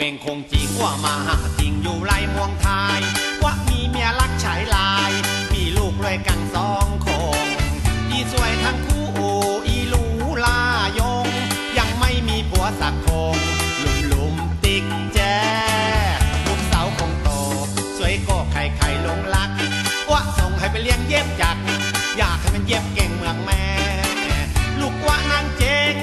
ก่งคงจริงว่ามาหาจริงอยู่ไรเมองไทยว่ามีเมียรักชายลาย มีลูกด้วยกันสองคน อีสวยทั้งคู่อีหลูลายง ยังไม่มีผัวสักคงหลุมหลุมติ๊กแจลูกสาวคงโต สวยก็ไข่ไข่ลงรัก ว่าส่งให้ไปเลี้ยงเย็บจัก อยากให้มันเย็บเก่งเมืองแม่ ลูกว่านางเจง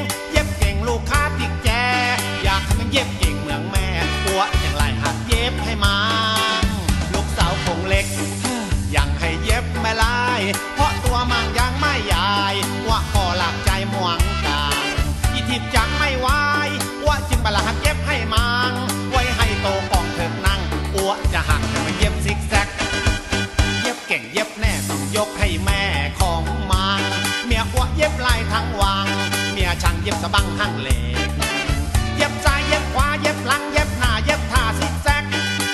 อีทิพย์จังไม่ไหวว่าจึงบลาหักเย็บให้มังไว้ให้โตกองเถิดนั่งอัวจะหักให้มันเย็บซิกแซก เย็บเก่งเย็บแน่ต้องยกให้แม่ของมันเมียอ้วเย็บลายทั้งวัง เมียช่างเย็บสะบังหั่งเหล็กเย็บซ้ายเย็บขวาเย็บหลังเย็บหน้าเย็บท่าซิกแซก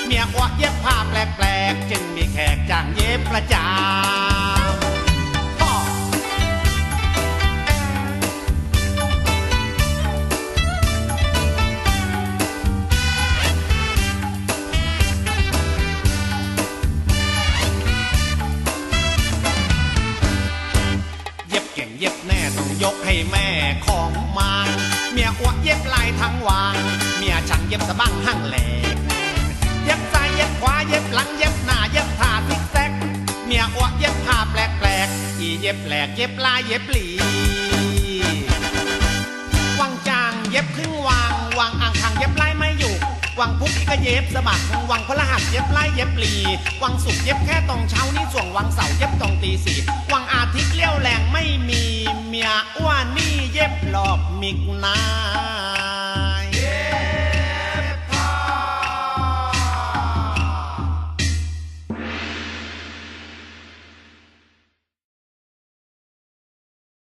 เมียอ้วเย็บผ้าแปลกๆจึงมีแขกจ้างเย็บประจำ ยกให้แม่ของมันเมียอ้วกเย็บลายทั้งวังเมียช่างเย็บสะบังหั่งแหลกเย็บซ้ายเย็บขวาเย็บหลังเย็บหน้าเย็บท่าทิกแซกเมียอ้วกเย็บผ้าแปลกๆอีเย็บแปลกเย็บลายเย็บหลี วังพุกอีกก็เย็บสะบักวังพลหัสเย็บไล่เย็บปลี วังสุกเย็บแค่ตรงเช้านี่ส่วงวังเสาร์เย็บตรงตีสี่วังอาทิตย์เลี้ยวแรงไม่มีเมียอ้วนนี่เย็บหลอกมิกนา